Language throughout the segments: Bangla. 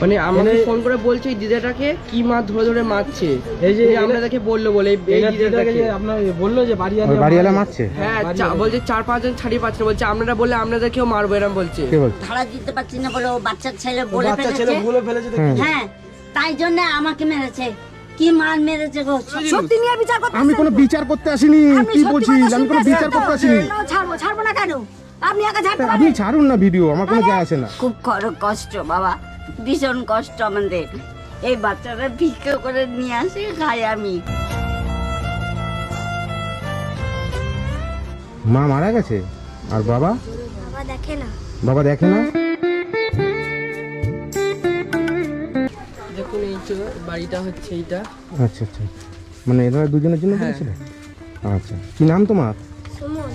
মানে আমাকে ফোন করে বলছে এই দিদাটাকে কি মাছ ধরে ধরে মারছে। এই যে বলল বলে এই- দিদাটাকে। আপনার বলল যে বাড়ি বাড়িওয়ালা মারছে? হ্যাঁ বলছে চার পাঁচজন ছাড়িয়ে পাচ্ছে না বলছে আপনারা বললে আপনাদেরকেও মারবো এরম বলছে। দিতে পারছি না বলে ও বাচ্চা ছেলে বলে বাচ্চা ছেলে ফেলেছে। হ্যাঁ। তাই জন্য আমাকে মেরেছে। কি মার মেরেছে গো? সত্যি নিয়ে বিচার করতে আমি কোনো বিচার করতে আসিনি কি বলছিস? আমি কোনো বিচার করতে? আসিনি। ছাড়বো ছাড়বো না কেন? আপনি একা ছাড়তে আপনি ছাড়ুন না ভিডিও আমার কোনো যায় আসে না। খুব কষ্ট বাবা। ভীষণ কষ্ট আমাদের। এই বাচ্চারা ভিক্ষে করে নিয়ে আসে খাই আমি। মা মারা গেছে? আর বাবা? বাবা দেখে না। বাবা দেখে না? দেখুন এই তো বাড়িটা হচ্ছে এইটা। আচ্ছা আচ্ছা। মানে এরা দুজনের জন্য হ্যাঁ। আচ্ছা। কি নাম তোমার? সুমন।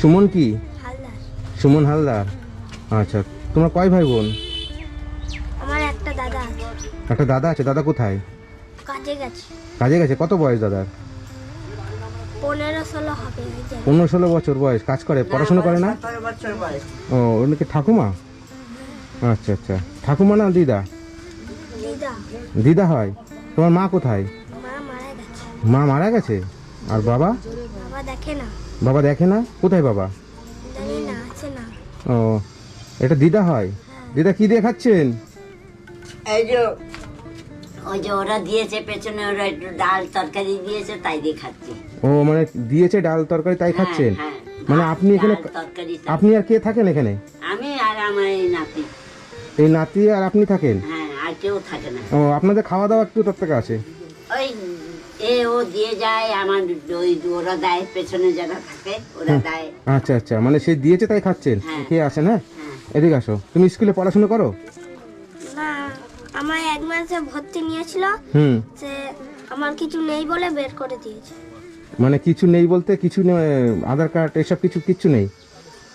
সুমন কি? হালদার। সুমন হালদার। আচ্ছা। তোমার কয় ভাই বোন? একটা দাদা আছে দাদা কোথায়? কাজে গেছে। কাজে গেছে? কত বয়স দাদার? পনেরো ষোলো হবে পনেরো ষোলো বছর বয়স কাজ করে পড়াশোনা করে না? ও ওনাকে ঠাকুমা? আচ্ছা আচ্ছা। ঠাকুমা না দিদা? দিদা। দিদা হয়। তোমার মা কোথায়? মা মারা গেছে। মা মারা গেছে? আর বাবা? বাবা দেখে না। বাবা দেখে না? কোথায় বাবা? জানি না আছে না। ও এটা দিদা হয়। দিদা কি দিয়ে খাচ্ছেন? এই যে ওই যে ওরা দিয়েছে পেছনে ওরা একটু ডাল তরকারি দিয়েছে তাই দিয়ে খাচ্ছি। ও মানে দিয়েছে ডাল তরকারি তাই খাচ্ছেন হ্যাঁ, মানে আপনি এখানে। আপনি আর কে থাকেন এখানে? আমি আর আমার এই নাতি। এই নাতি আর আপনি থাকেন? হ্যাঁ আর কেউ থাকে না। ও আপনাদের খাওয়া দাওয়া একটু তার থেকে আছে? ওই এ ও দিয়ে যায় আমার ওই ওরা দেয় পেছনে যারা থাকে ওরা দেয়। আচ্ছা আচ্ছা মানে সে দিয়েছে তাই খাচ্ছেন? হ্যাঁ। কে হ্যাঁ? হ্যাঁ। এদিকে আসো। তুমি স্কুলে পড়াশোনা করো? না আমার এক মাসে ভর্তি নিয়েছিল হুম। যে আমার কিছু নেই বলে বের করে দিয়েছে। মানে কিছু নেই বলতে কিছু আধার কার্ড এসব কিছু কিচ্ছু নেই।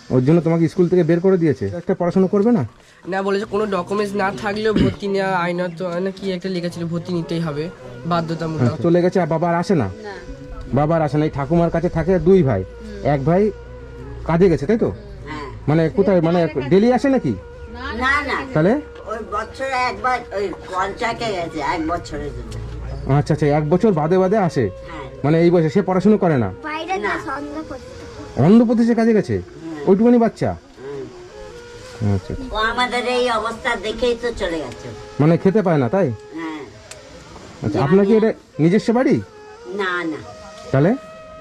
ওর জন্য তোমাকে স্কুল থেকে বের করে দিয়েছে। একটা পড়াশোনা করবে না? না বলেছে কোনো ডকুমেন্টস না থাকলেও ভর্তি নেওয়া আইনত না কি একটা লেখা ভর্তি নিতেই হবে বাধ্যতামূলক। চলে গেছে আর বাবা আর আসে না? বাবা আর আসে না এই ঠাকুমার কাছে থাকে দুই ভাই। এক ভাই কাজে গেছে তাই তো? হ্যাঁ। মানে কোথায় মানে ডেলি আসে নাকি? না না। তাহলে? বছরে একবার ওই পঞ্চায়েতে গেছে এক বছরের জন্য। আচ্ছা আচ্ছা এক বছর বাদে বাদে আসে? হ্যাঁ। মানে এই বয়সে সে পড়াশোনা করে না? বাইরে না সন্দেহ করতে কাজে গেছে? ওইটুকুনি বাচ্চা? আচ্ছা আমাদের এই অবস্থা দেখেই তো চলে গেছে। মানে খেতে পায় না তাই? হ্যাঁ। আচ্ছা আপনার কি এটা নিজস্ব বাড়ি? না না। তাহলে?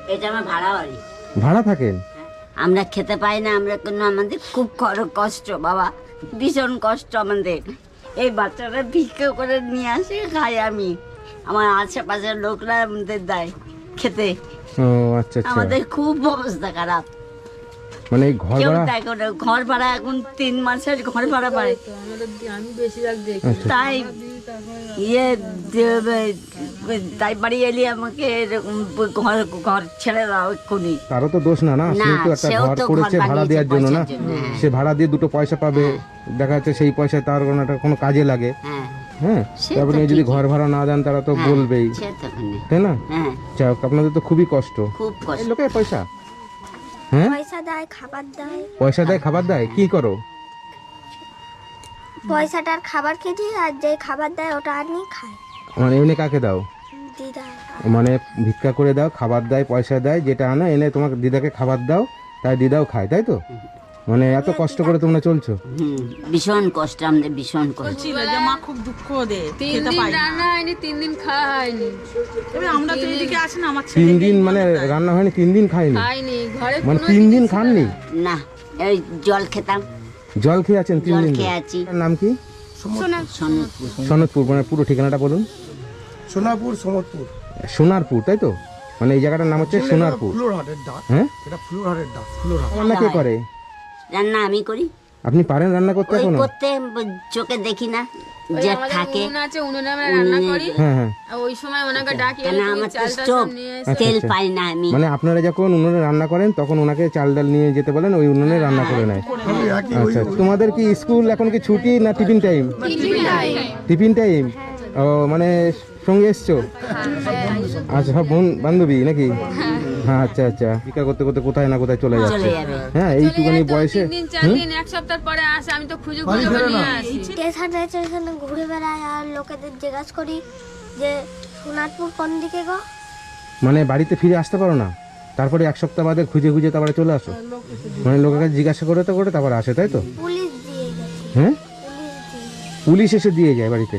এটা আমার ভাড়া বাড়ি। ভাড়া থাকেন আমরা খেতে পাই না আমরা কোনো আমাদের খুব কর- কষ্ট বাবা। ভীষণ কষ্ট আমাদের। এই বাচ্চারা ভিক্ষে করে নিয়ে আসে খাই আমি। আমার আশেপাশের লোকরা আমাদের দেয় খেতে। ও আচ্ছা আচ্ছা। আমাদের খুব অবস্থা খারাপ। মানে এই ঘর ভাড়া? ঘর ভাড়া এখন তিন মাসের ঘর ভাড়া পায় আচ্ছা। তাই ইয়ে তাই বাড়ি এলে আমাকে ঘর ঘর ছেড়ে দাও এক্ষুনি। তারও তো দোষ না না? সে তো একটা ঘর করেছে ভাড়া দেওয়ার জন্য না? হ্যাঁ। সে ভাড়া দিয়ে দুটো পয়সা পাবে দেখা যাচ্ছে সেই পয়সা তার কোনো একটা কোনো কাজে লাগে। হ্যাঁ। হ্যাঁ? এই যদি ঘর ভাড়া না দেন তারা তো হ্যাঁ, বলবেই। ওখানে। তাই না? হ্যাঁ। যাক আপনাদের তো খুবই কষ্ট। কষ্ট। পয়সা। হ্যাঁ পয়সা দেয় খাবার দেয়। পয়সা দেয় খাবার দেয়? কি করো? পয়সাটার খাবার খেয়ে দিই আর যে খাবার দেয় ওটা আর নিয়ে খায়। মানে এনে কাকে দাও? দিদা। মানে ভিক্ষা করে দাও খাবার দেয় পয়সা দেয় যেটা আনো এনে তোমাকে দিদাকে খাবার দাও তাই দিদাও খায় তাই তো? মানে এত কষ্ট করে তোমরা চলছো? ভীষণ কষ্ট আমাদের ভীষণ কষ্ট। ছিল যে মা খুব দুঃখ দেয় তিন দিন রান্না হয়নি তিন দিন খাওয়া হয়নি আমরা তো এদিকে আসি না আমার তিন দিন মানে রান্না হয়নি তিন দিন খাইনি খাইনি ঘরে মানে তিন দিন খাননি? না এই জল খেতাম। জল খেয়ে আছেন তিন দিন খেয়ে আছি নাম কি? সনদপুর মানে পুরো ঠিকানাটা বলুন। সোনাপুর সমতপুর। সোনারপুর তাই তো? মানে এই জায়গাটার নাম হচ্ছে সোনারপুর। হ্যাঁ? এটা ফ্লোরহাটের ডাক ফ্লোরহাট। রান্না কে করে? রান্না আমি করি। আপনি পারেন রান্না করতে ওই এখনও? করতে চোখে দেখি না যে থাকে। উনুন আছে উনুনে আমরা রান্না করি। হ্যাঁ হ্যাঁ। আর ওই সময় ওনাকে ডাকি কেন আমার তো স্টোভ আচ্ছা, তেল আচ্ছা। পাই না আমি। মানে আপনারা যখন উনুনে রান্না করেন তখন ওনাকে চাল ডাল নিয়ে যেতে বলেন ওই উনুনে রান্না করে নেয়। আচ্ছা তোমাদের কি স্কুল এখন কি ছুটি না টিফিন টাইম? Tiffin time. ও মানে সঙ্গে এসছো? আচ্ছা সব বোন বান্ধবী নাকি হ্যাঁ আচ্ছা আচ্ছা। ভিক্ষা করতে করতে কোথায় না কোথায় চলে যাচ্ছে? হ্যাঁ এইটুখানি বয়সে তিন চার দিন এক সপ্তাহ পরে আসে আমি তো খুঁজে খুঁজে নিয়ে আসি স্টেশনে স্টেশনে ঘুরে বেড়াই আর লোকেদের জিজ্ঞাসা করি যে সোনারপুর কোন দিকে গো? মানে বাড়িতে ফিরে আসতে পারো না? তারপরে এক সপ্তাহ বাদে খুঁজে খুঁজে তারপরে চলে আসো। মানে লোকের কাছে জিজ্ঞাসা করে তো করে তারপরে আসে তাই তো? পুলিশ হ্যাঁ? পুলিশ পুলিশ এসে দিয়ে যায় বাড়িতে?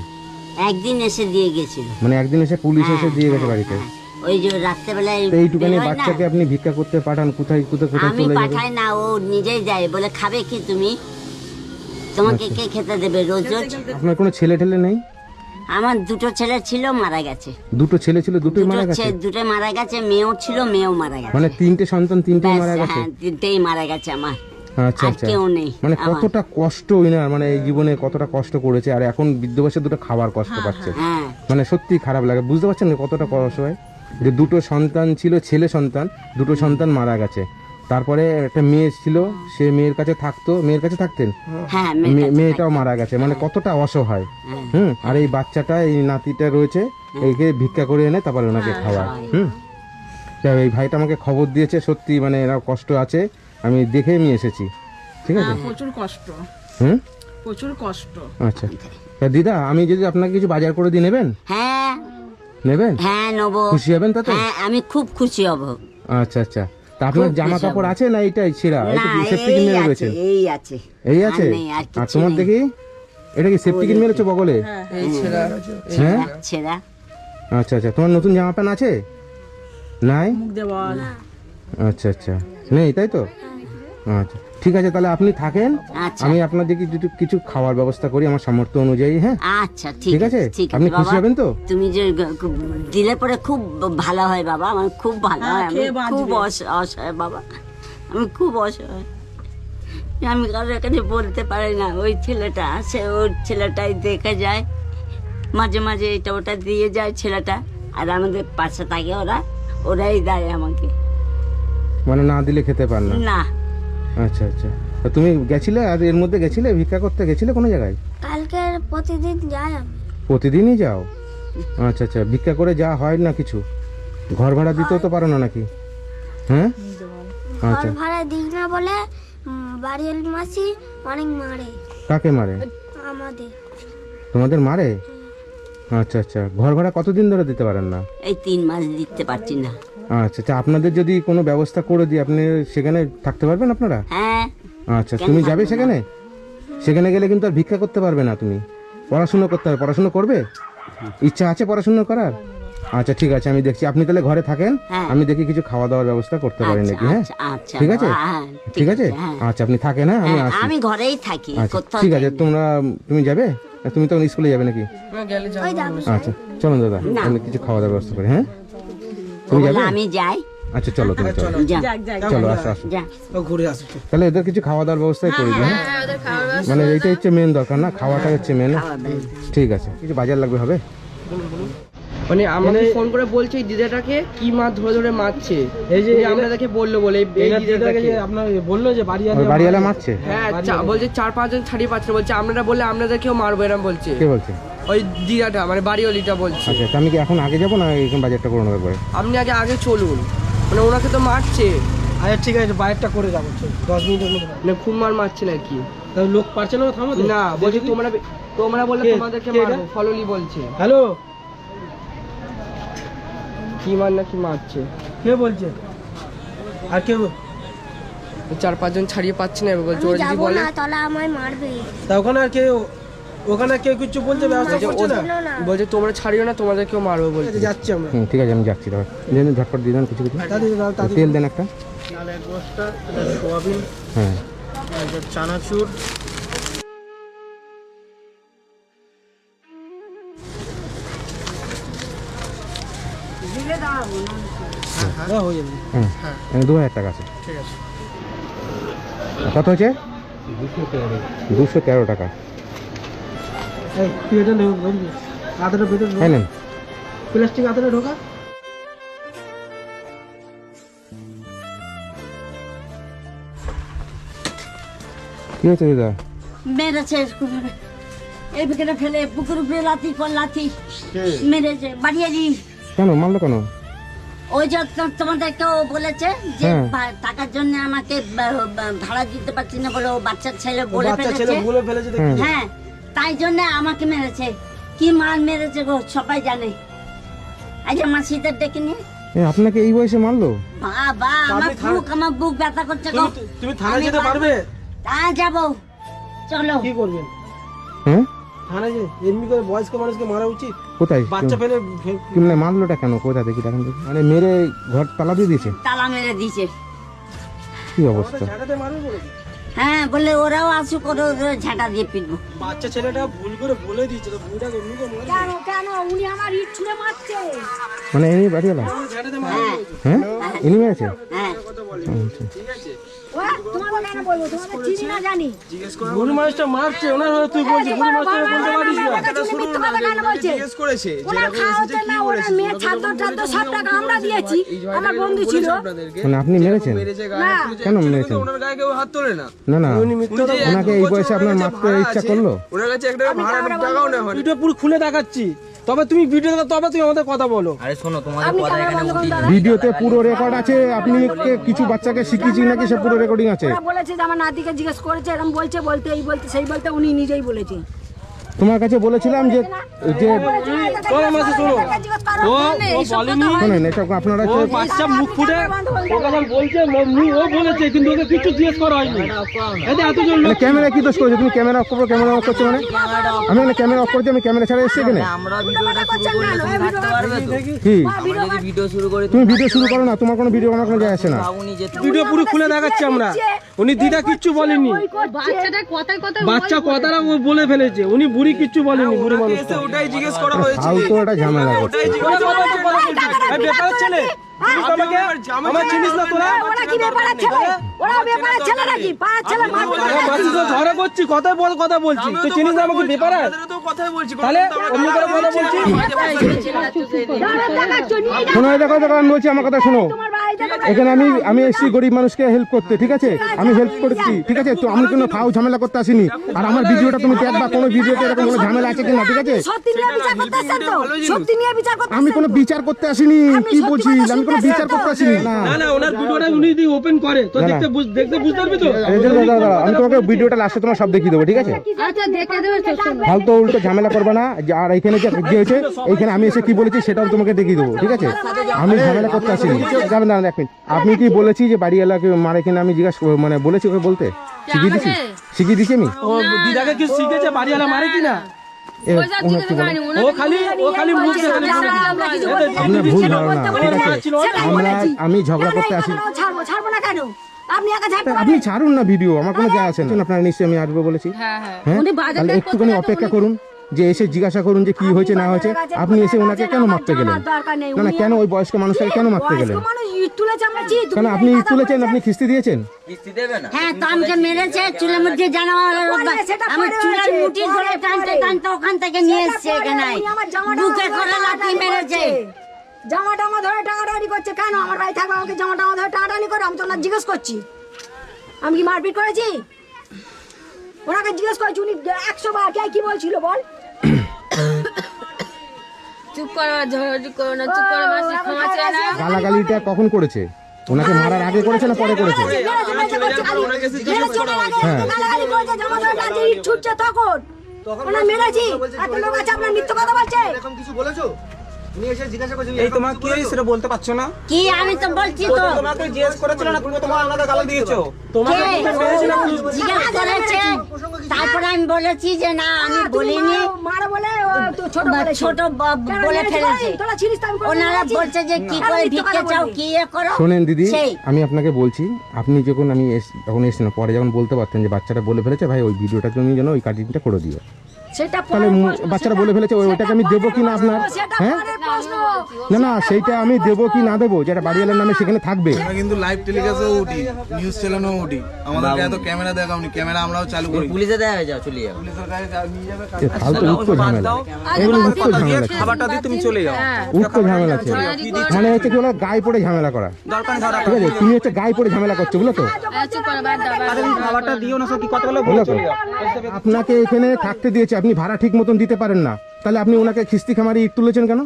একদিন এসে দিয়ে গেছিল। মানে একদিন এসে পুলিশ এসে দিয়ে গেছে বাড়িতে? ওই যে রাত্রেবেলায় তো এইটুখানি বাচ্চাকে আপনি ভিক্ষা করতে পাঠান কোথায় কোথায় কোথায় আমি চলে যাবে? পাঠাই না ও নিজেই যায় বলে খাবে কি তুমি? তোমাকে কে খেতে দেবে রোজ রোজ? আপনার কোনো ছেলে ঠেলে নেই? আমার দুটো ছেলে ছিল মারা গেছে। দুটো ছেলে ছিল দুটোই মারা গেছে? ছে- দুটো মারা গেছে মেয়েও ছিল মেয়েও মারা গেছে। মানে তিনটে সন্তান তিনটেই মারা গেছে? হ্যাঁ তিনটেই মারা গেছে আমার। আচ্ছা আচ্ছা। মানে কতটা কষ্ট না মানে এই জীবনে কতটা কষ্ট করেছে আর এখন বৃদ্ধ বয়সে দুটো খাবার কষ্ট পাচ্ছে। হ্যাঁ। মানে সত্যি খারাপ লাগে বুঝতে পারছেন কতটা কষ্ট হয়? যে দুটো সন্তান ছিল ছেলে সন্তান দুটো সন্তান মারা গেছে। তারপরে একটা মেয়ে ছিল সে মেয়ের কাছে থাকতো মেয়ের কাছে থাকতেন? হ্যাঁ মেয়েটাও মারা গেছে মানে কতটা অসহায়। হ্যাঁ। হুম আর এই বাচ্চাটা এই নাতিটা রয়েছে এইকে ভিক্ষা করে এনে তারপরে ওনাকে খাওয়ায়। হুম। এই ভাইটা আমাকে খবর দিয়েছে সত্যি মানে এরা কষ্ট আছে আমি দেখে আমি এসেছি। ঠিক আছে? প্রচুর কষ্ট। হুম? প্রচুর কষ্ট। আচ্ছা। তা দিদা আমি যদি আপনাকে কিছু বাজার করে দিয়ে নেবেন? হ্যাঁ। নেবেন? হ্যাঁ নেব। খুশি হবেন তাতে? হ্যাঁ আমি খুব খুশি হব। আচ্ছা আচ্ছা। তা আপনার জামা কাপড় আছে না এটাই ছেঁড়া? এটা কি সেফটি কিনে রয়েছে এই আছে। এই আছে? আর তোমার দেখি? এটা কি সেফটি কিনে মেরেছো বগলে? এই ছেঁড়া। হ্যাঁ? ছেড়া। আচ্ছা আচ্ছা। তোমার নতুন জামা প্যান্ট আছে? নাই? আচ্ছা আচ্ছা। নেই তাই তো? আচ্ছা। ঠিক আছে তাহলে আপনি থাকেন। আচ্ছা। আমি আপনাদেরকে কিছু কিছু খাওয়ার ব্যবস্থা করি আমার সামর্থ্য অনুযায়ী হ্যাঁ? আচ্ছা ঠিক ঠিক আছে? আপনি খুশি হবেন তো? তুমি যে দিলে পরে খুব ভালো হয় বাবা। আমার খুব ভালো হ্যাঁ, হয়। আমি খুব অস- অসহায় বাবা। আমি খুব অসহায়। আমি কারোর কাছে বলতে পারি না ওই ছেলেটা আছে ওর ছেলেটাই দেখে যায়। মাঝে মাঝে এটা ওটা দিয়ে যায় ছেলেটা আর আমাদের পাশে থাকে ওরা ওরাই দেয় আমাকে। মানে না দিলে খেতে পার না না। আচ্ছা আচ্ছা। তা তুমি গেছিলে? আর এর মধ্যে গেছিলে? ভিক্ষা করতে গেছিলে কোনো জায়গায়? কালকে প্রতিদিন যাই আমি। প্রতিদিনই যাও? আচ্ছা আচ্ছা। ভিক্ষা করে যা হয় না কিছু? ঘর ভাড়া দিতেও তো পারো না নাকি? হ্যাঁ? ঘর আচ্ছা ভাড়া দিই না বলে উম, বাড়ির মাসি অনেক মারে। কাকে মারে? আমাদের। তোমাদের মারে? আচ্ছা আচ্ছা। ঘর ভাড়া কতদিন ধরে দিতে পারেন না? এই তিন মাস দিতে পারছি না। আচ্ছা আচ্ছা। আপনাদের যদি কোনো ব্যবস্থা করে দিই আপনি সেখানে থাকতে পারবেন আপনারা? হ্যাঁ। আচ্ছা তুমি যাবে সেখানে? সেখানে গেলে কিন্তু আর ভিক্ষা করতে পারবে না তুমি। পড়াশুনো করতে হবে। পড়াশুনো করবে? ইচ্ছা আছে পড়াশুনো করার? আচ্ছা ঠিক আছে। আমি দেখছি। আপনি তাহলে ঘরে থাকেন। হ্যাঁ। আমি দেখি কিছু খাওয়া দাওয়ার ব্যবস্থা করতে পারি আচ্ছা, নাকি হ্যাঁ? আচ্ছা, আচ্ছা, ঠিক আছে? হ্যাঁ, ঠিক আছে? হ্যাঁ। আচ্ছা আপনি থাকেন হ্যাঁ আমি হ্যাঁ, ঘরেই থাকি আচ্ছা ঠিক আছে। তোমরা তুমি যাবে? তুমি তখন স্কুলে যাবে নাকি? যাব। আচ্ছা চলো দাদা আমি কিছু খাওয়া দাওয়ার ব্যবস্থা করি হ্যাঁ? তুমি যাবে? আমি যাই। আচ্ছা চলো তুমি চলো। যাক যাক চলো আসো আসো। যা ও ঘুরে আসো তাহলে এদের কিছু খাওয়া দাওয়ার ব্যবস্থাই করে দিই হ্যাঁ? হ্যাঁ ব্যবস্থা মানে এইটা হচ্ছে মেন দরকার না? খাওয়াটা হচ্ছে মেন ঠিক আছে। কিছু বাজার লাগবে হবে? মানে আমাকে ফোন করে বলছে এই দিদাটাকে কি মাছ ধরে ধরে মারছে। এই যে আমরা আপনাদেরকে বলল বলে এই- দিদাটাকে। যে আপনার বলল যে বাড়ি ওই বাড়িওয়ালা মারছে? হ্যাঁ চা- বলছে চার পাঁচজন ছাড়িয়ে পাচ্ছে বলছে আপনারা বললে আপনাদেরকেও মারবো এরম বলছে। কে বলছে? ওই দিদাটা মানে বাড়িওয়ালিটা বলছে। আচ্ছা তা আমি কি এখন আগে যাব না এখানে বাজারটা করে নেব আপনি আগে আগে চলুন। মানে ওনাকে তো মারছে। আচ্ছা ঠিক আছে বাইরটা করে যাব চল, দশ মিনিটের মধ্যে। মানে খুব মার মারছে নাকি? তাহলে লোক পারছে না থামাতে? না বলছে তোমরা তোমরা বললে কে? তোমাদেরকে? মারবো ফললি বলছে। হ্যালো? কি মার নাকি মারছে? কে বলছে? আর কেউ চার পাঁচজন ছাড়িয়ে পাচ্ছে না এবার বলছে যদি বলে। তাহলে আমায় মারবে। তা ওখানে আর কেউ ওখানে কেউ কিছু বলতে ব্যবস্থা করছে না? বলছে তোমরা ছাড়িও না তোমাদেরকেও মারবো বলছে। যাচ্ছি আমরা। হুম ঠিক আছে আমি যাচ্ছি তাহলে। দেন ঝটপট দিয়ে দেন কিছু কিছু। তেল দেন একটা। সোয়াবিন হ্যাঁ। চানাচুর হ্যাঁ। হয়ে যাবে। হুম। এখানে দু হাজার টাকা আছে। ঠিক আছে। কত হয়েছে? দুশো তেরো টাকা। আদাটা ভেতরে। হ্যাঁ নেন। প্লাস্টিক আদাটা ঢোকা। কি হয়েছে দিদা? মেরেছে এই ভিতরে ফেলে পুকুর উপরে লাথি পর লাথি মেরেছে বাড়িয়ে দিই কেন মারলো কেন? ওই যে ও বলেছে যে হ্যাঁ। টাকার জন্য আমাকে ভাড়া দিতে পারছি না বলে ও বাচ্চা ছেলে বলে ফেলেছে। বলে ফেলেছে দেখি হ্যাঁ। তাই জন্য আমাকে মেরেছে। কি মার মেরেছে গো সবাই জানে। আজ আমার শীতের ডেকে নিয়ে। আপনাকে এই বয়সে মারলো? বাবা আমার বুক আমার বুক ব্যথা করছে গো। তুমি তুমি থানায় যেতে পারবে? তা যাব। চলো। কি করবেন? হ্যাঁ? থানায় যে এমনি করে বয়স্ক মানুষকে মারা উচিত? কোথায়? বাচ্চা ফেলে মানে মারলোটা কেন? কোথা দেখি দেখেন মানে মেরে ঘর তালা দিয়ে দিয়েছে? তালা মেরে দিছে কি অবস্থা। হ্যাঁ বলে ওরাও আসু করে ঝাঁটা দিয়ে পিটবো। বাচ্চা ছেলেটা ভুল করে বলে দিয়েছে তো ভুলটা এমনি করে কেন কেন? উনি আমার ইট ছুঁড়ে মারছে। মানে ঝাঁটাতে মারবে হ্যাঁ। হ্যাঁ? ইনি মেরেছে? হ্যাঁ। আচ্ছা। ওরা তোমাকে কেন বলব তোমাকে চিনি না জানি। ভুল মানুষটা মারছে ওনার হয়ে তুই বলছিস ভুল মানুষটা বলতে পারিস জিজ্ঞেস করেছে যে ওনার খাওয়া হচ্ছে না ওনার মেয়ে ছাদ্র টাদ্র সব টাকা আমরা দিয়েছি আমার বন্ধু ছিল। আপনাদেরকে। মানে আপনি মেরেছেন? কেন মেরেছেন? ওনার গায়ে কেউ হাত তোলে না। না না। ওনাকে এই বয়সে আপনার মারতে ইচ্ছা করল? ওনার কাছে একটা ভাড়া টাকাও নেওয়া পুরো খুলে দেখাচ্ছি। তবে তুমি ভিডিও তবে তুমি আমাদের কথা বলো। আরে শোনো তোমাদের কথা এখানে ভিডিওতে পুরো রেকর্ড আছে আপনি কিছু বাচ্চাকে শিখিয়েছি নাকি সে পুরো রেকর্ডিং আছে? বলেছে যে আমার নাতিকে জিজ্ঞেস করেছে এরকম বলছে বলতে এই বলতে সেই বলতে উনি নিজেই বলেছে। তোমার কাছে বলেছিলাম যে যে শোনেন এটা আপনারা বাচ্চা মুখ ফুটে। ও কথা বলছে ও বলেছে কিন্তু ওকে কিছু জিজ্ঞেস করা হয়নি। এতজন মানে ক্যামেরা কি দোষ করেছে? তুমি ক্যামেরা অফ করো ক্যামেরা অফ করছ মানে? আমি মানে ক্যামেরা অফ করছি আমি ক্যামেরা ছাড়া এসেছি এখানে? না, কি? তুমি ভিডিও শুরু করো না তোমার কোনো ভিডিও আমার কোনো যায় আসে না? ভিডিও পুরো খুলে দেখাচ্ছি আমরা। উনি দিদা কিচ্ছু বলেনি। বাচ্চা কথাটা বলে ফেলেছে। উনি বুড়ি কিচ্ছু বলেনি বুড়ি মানুষটা। ওটাই জিজ্ঞেস করা হয়েছে ফালতু একটা ঝামেলা তো কথা বলছে। এই ব্যাপারের ছেলে তুই তো আমাকে আমার চিনিস না তোরা? ওরা কি ব্যাপারের ছেলে? ওরা ব্যাপারের ছেলে নাকি ছেলে করে করছি? কথা বল কথা বলছি। তুই চিনিস না আমাকে ব্যাপারে তো কথাই বলছি। তাহলে অন্য করে কথা বলছি। শোনো এই দেখো দেখো আমি বলছি আমার কথা শোনো। এখানে আমি আমি এসেছি গরিব মানুষকে হেল্প করতে ঠিক আছে? আমি হেল্প করছি ঠিক আছে? তো আমি কোনো ফাও ঝামেলা করতে আসিনি। আর আমার ভিডিওটা তুমি দেখবা কোনো ভিডিওতে এরকম কোনো ঝামেলা আছে কিনা ঠিক আছে? আমি কোনো বিচার করতে আসিনি কি বলছিস? আমি কোনো বিচার করতে আসিনি না না। ওনার ভিডিওটা উনি যদি ওপেন করে তো। দেখতে দেখতে বুঝতে পারবি তো? দাদা, দাদা, আমি তোমাকে ভিডিওটা লাস্টে তোমার সব দেখিয়ে দেবো ঠিক আছে? আচ্ছা ফালতু উল্টো ঝামেলা করবে না যে আর এখানে যে হয়েছে এইখানে আমি এসে কি বলেছি সেটাও তোমাকে দেখিয়ে দেবো ঠিক আছে? আমি ঝামেলা করতে আসিনি। যাবেন না এক মিনিট। আপনি কি বলেছি যে বাড়িওয়ালাকে মারে কিনা আমি জিজ্ঞাসা কর- মানে বলেছি ওকে বলতে? শিখিয়ে দিছি? শিখিয়ে দিছি আমি? ও দিদাকে কি শিখেছে? বাড়িওয়ালা মারে কিনা? যা আছে? আমি ঝগড়া না, না, করতে আসি- কথাটাও ছাড়বো ছাড়বো না কেন? আপনি ছাড়ুন না ভিডিও আমার কোনো যায় আসে না। আপনারা নিশ্চয়ই আমি আসব বলেছি। হ্যাঁ হ্যাঁ। হ্যাঁ? একটুখানি অপেক্ষা করুন। যে এসে জিজ্ঞাসা করুন যে কি হয়েছে না হয়েছে। আপনি এসে ওনাকে কেন মারতে গেলেন? না না কেন ওই বয়স্ক মানুষটাকে কেন মারতে গেলেন? কেন আপনি ইট তুলেছেন আপনি খিস্তি দিয়েছেন? হ্যাঁ তো আমাকে মেরেছে চুলের মধ্যে জানা পরে, আমি চুলের মুঠি ধরে টানতে টানতে ওখান থেকে নিয়ে এসছে এখানে। বুকে করে মেরেছে। আমার ধরে করছে। কেন আমার ভাই থাকবে আমাকে জামাটা আমার ধরে টানাটানি করে? আমি তো ওনার জিজ্ঞেস করছি। আমি কি মারপিট করেছি? ওনাকে জিজ্ঞেস করেছি উনি একশো বার কে কি বলছিল বল? চুপ করো ঝড়ঝড়ি করো না চুপ করো মাসি ক্ষমা চাই না গালাগালিটা কখন করেছে ওনাকে মারার আগে করেছে না পরে করেছে হ্যাঁ। ছুটছে তখন ওনার মেরেছি এত লোক আছে আপনার মিথ্যা কথা বলছে এরকম কিছু বলেছ উনি এসে জিজ্ঞাসা করছে এই তোমার কি হয়েছে সেটা বলতে পারছ না? কি আমি তো বলছি তো। তোমাকে জিজ্ঞেস করেছিল না তুমি তোমার আলাদা গালা দিয়েছ? তোমাকে কে? তো মেরেছে না পুলিশ। জিজ্ঞেস করেছে? তারপরে আমি বলেছি যে না আমি বলিনি। মারা বলে ছোট ছোট বলে ফেলেছে। ওনারা বলছে? যে কি করে ভিক্ষে চাও কি এ করো? শোনেন দিদি আমি আপনাকে বলছি আপনি যখন আমি এস- যখন পরে যখন বলতে পারতেন যে বাচ্চাটা বলে ফেলেছে ভাই ওই ভিডিওটার তুমি যেন ওই কাটিংটা করে দিও। সেটা তাহলে বাচ্চারা বলে ফেলেছে, ওই- ওটাকে আমি দেবো পরের কিনা আপনার? হ্যাঁ? না না সেইটা আমি দেবো কি না দেবো যেটা বাড়িওয়ালার নামে সেখানে থাকবে। আমরা কিন্তু লাইভ টেলিকাস্টও উঠি নিউজ চ্যানেলও উঠি। আমাদেরকে এত ক্যামেরা দেখাওনি ক্যামেরা আমরাও চালু করি। পুলিশে হয়ে যাও চলে যাও। পুলিশের কাছে নিয়ে যাবে ফালতু উঠতো ঝামেলা। এগুলো উঠতো ঝামেলা। খাবারটা দিয়ে তুমি চলে যাও। উঠতো ঝামেলা ছিল মানে হচ্ছে কি বলো গায়ে পড়ে ঝামেলা করা। দরকার ঠিক আছে তুমি হচ্ছে গায়ে পড়ে ঝামেলা করছ বুঝলো তো? হ্যাঁ, খাবারটা দিও না সব কি কথা বলে আপনাকে এখানে থাকতে দিয়েছে আপনি ভাড়া ঠিক মতন দিতে পারেন না। তাহলে আপনি ওনাকে খিস্তি খামারে ইট তুলেছেন কেন?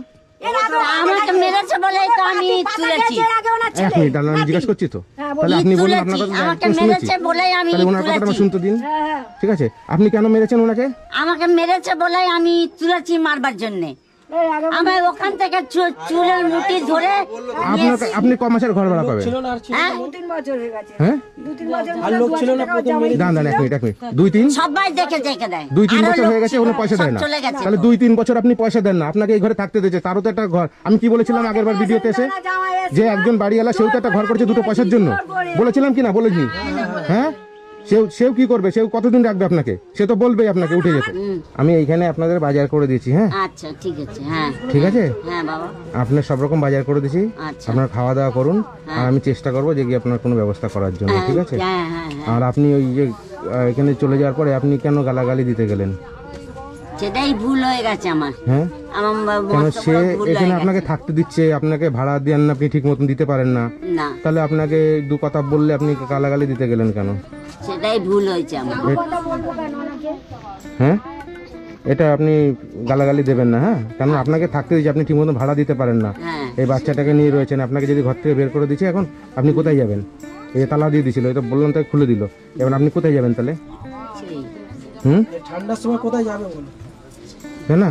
আমাকে মেরেছে বলে তো আমি তুলেছি। এর আগে এক মিনিট দাঁড়ান, আমি জিজ্ঞাসা করছি তো। হ্যাঁ, তাহলে আপনি বলুন আপনার কথা আমাকে আমি শুনেছি মেরেছে বলেই আমি তাহলে ওনার কথাটা আমার শুনতে দিন। হ্যাঁ হ্যাঁ। ঠিক আছে? আপনি কেন মেরেছেন ওনাকে? আমাকে মেরেছে বলেই আমি তুলেছি মারবার জন্যে। আমার ওখান থেকে চুলের মুঠি ধরে আপনার আপনি ক মাসের ঘর ভাড়া পাবেন। ছিল না আর ছিল হ্যাঁ? দু তিন বছর হয়ে গেছে। হ্যাঁ? দু তিন বছর আর লোক ছিল না প্রথম মেরে দাঁড়ান দাঁড়ান এক মিনিট এক মিনিট। দুই তিন সবাই দেখে দেখে দেয়। দুই তিন বছর হয়ে গেছে কোনো পয়সা দেয় না। তাহলে দুই তিন বছর আপনি পয়সা দেন না। আপনাকে এই ঘরে থাকতে দিয়েছে। তারও তো একটা ঘর। আমি কি বলেছিলাম আগের বার ভিডিওতে এসে? যে একজন বাড়িওয়ালা সেও তো একটা ঘর করেছে দুটো পয়সার জন্য। বলেছিলাম কি না? বলেছি। হ্যাঁ? সেও সেও কি করবে? সেও কতদিন রাখবে আপনাকে? সে তো বলবেই আপনাকে উঠে যেতে। আমি এইখানে আপনাদের বাজার করে দিয়েছি হ্যাঁ? আচ্ছা ঠিক আছে হ্যাঁ। ঠিক আছে? হ্যাঁ বাবা। আপনার সব রকম বাজার করে দিয়েছি আচ্ছা। আপনার খাওয়া দাওয়া করুন আর আমি চেষ্টা করব যে কি আপনার কোনো ব্যবস্থা করার জন্য ঠিক আছে? হ্যাঁ হ্যাঁ হ্যাঁ। আর আপনি ওই যে এখানে চলে যাওয়ার পরে আপনি কেন গালাগালি দিতে গেলেন? সেটাই ভুল হয়ে গেছে আমার। হ্যাঁ? আমার কেন সে এখানে আপনাকে থাকতে দিচ্ছে আপনাকে ভাড়া দেন না আপনি ঠিক মতন দিতে পারেন না। না। তাহলে আপনাকে দু কথা বললে আপনি গালাগালি দিতে গেলেন কেন? সেটাই ভুল হয়েছে আমার। হ্যাঁ? এটা আপনি গালাগালি দেবেন না হ্যাঁ? কারণ আপনাকে থাকতে দিচ্ছে আপনি ঠিক মতন ভাড়া দিতে পারেন না। হ্যাঁ। এই বাচ্চাটাকে নিয়ে রয়েছেন আপনাকে যদি ঘর থেকে বের করে দিচ্ছে এখন আপনি কোথায় যাবেন? এই তালা দিয়ে দিছিল এটা বললাম তাই খুলে দিল। এবার আপনি কোথায় যাবেন তাহলে? হুম? ঠান্ডার সময় কোথায় যাবে বলো তাই না?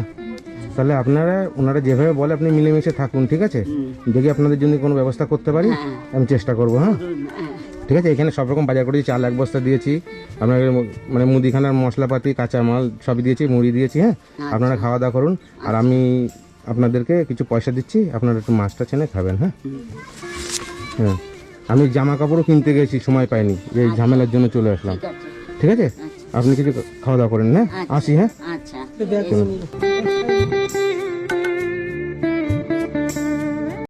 তাহলে আপনারা ওনারা যেভাবে বলে আপনি মিলেমিশে থাকুন ঠিক আছে? দেখি আপনাদের জন্য কোনো ব্যবস্থা করতে পারি? আমি চেষ্টা করব হ্যাঁ? হ্যাঁ। ঠিক আছে? এখানে সব রকম বাজার করেছি চাল এক বস্তা দিয়েছি আপনাকে মানে মুদিখানার মশলাপাতি কাঁচা মাল সবই দিয়েছি মুড়ি দিয়েছি হ্যাঁ? আপনারা খাওয়া দাওয়া করুন। আর আমি আপনাদেরকে কিছু পয়সা দিচ্ছি আপনারা একটু মাছটা চেনে খাবেন হ্যাঁ? হ্যাঁ। আমি জামা কাপড়ও কিনতে গেছি সময় পাইনি যে এই ঝামেলার জন্য চলে আসলাম। ঠিক আছে। ঠিক আছে? আপনি কিছু খাওয়া দাওয়া করেন হ্যাঁ? আসি হ্যাঁ? আচ্ছা। Beber a colonia.